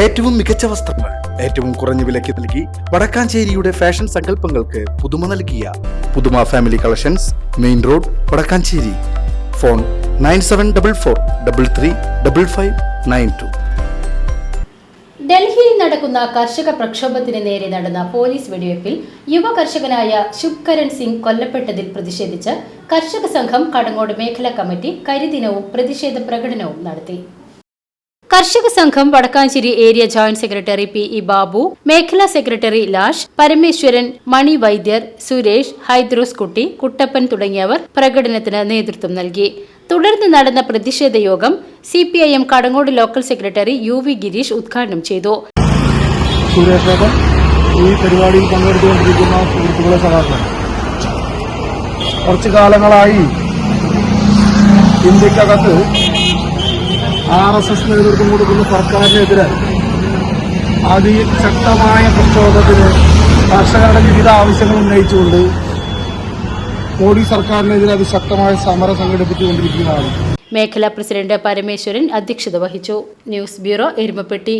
ഏറ്റവും മികച്ച വസ്ത്രങ്ങൾ ഏറ്റവും കുറഞ്ഞ വിലയ്ക്ക് നൽകി വടക്കാഞ്ചേരിയുടെ ഫാഷൻ സങ്കല്പങ്ങൾക്ക് പുതുമ നൽകിയ Puthuma family collections main road Vadakkanchery. Phone nine seven double four double three double five nine two. ഡൽഹിയിൽ നടക്കുന്ന കർഷക പ്രക്ഷോഭത്തിന് നേരെ നടന്ന പോലീസ് വെടിവെപ്പിൽ യുവ കർഷകനായ ശുഭ്കരൺ സിംഗ് കൊല്ലപ്പെട്ടതിൽ പ്രതിഷേധിച്ച് കർഷക സംഘം കടങ്ങോട് മേഖലാ കമ്മിറ്റി കരിദിനവും പ്രതിഷേധ പ്രകടനവും നടത്തി. കർഷക സംഘം Vadakkanchery area joint secretary P E Babu മേഖലാ സെക്രട്ടറി ലാഷ് പരമേശ്വരൻ മണി വൈദ്യർ സുരേഷ് ഹൈദ്രോസ് കുട്ടി കുട്ടപ്പൻ തുടങ്ങിയവർ പ്രകടനത്തിന് നേതൃത്വം നൽകി. തുടർന്ന് നടന്ന പ്രതിഷേധ യോഗം C P I M Kadangode local secretary U V Girish ഉദ്ഘാടനം ചെയ്തു. ഈ പരിപാടിയിൽ പങ്കെടുത്തുകൊണ്ടിരിക്കുന്ന സുഹൃത്തുക്കളെ സഹായിക്കണം. കുറച്ചു കാലങ്ങളായി ഇന്ത്യക്കകത്ത് ആർ എസ് എസ് നേതൃത്വം കൊടുക്കുന്ന സർക്കാരിനെതിരെ അതിശക്തമായ പ്രക്ഷോഭത്തിന് കർഷകരുടെ വിവിധ ആവശ്യങ്ങൾ ഉന്നയിച്ചുകൊണ്ട് മോഡി സർക്കാരിനെതിരെ അതിശക്തമായ സമരം സംഘടിപ്പിച്ചുകൊണ്ടിരിക്കുന്നതാണ്. മേഖലാ പ്രസിഡന്റ് പരമേശ്വരൻ അധ്യക്ഷത വഹിച്ചു. News bureau Erumapetty.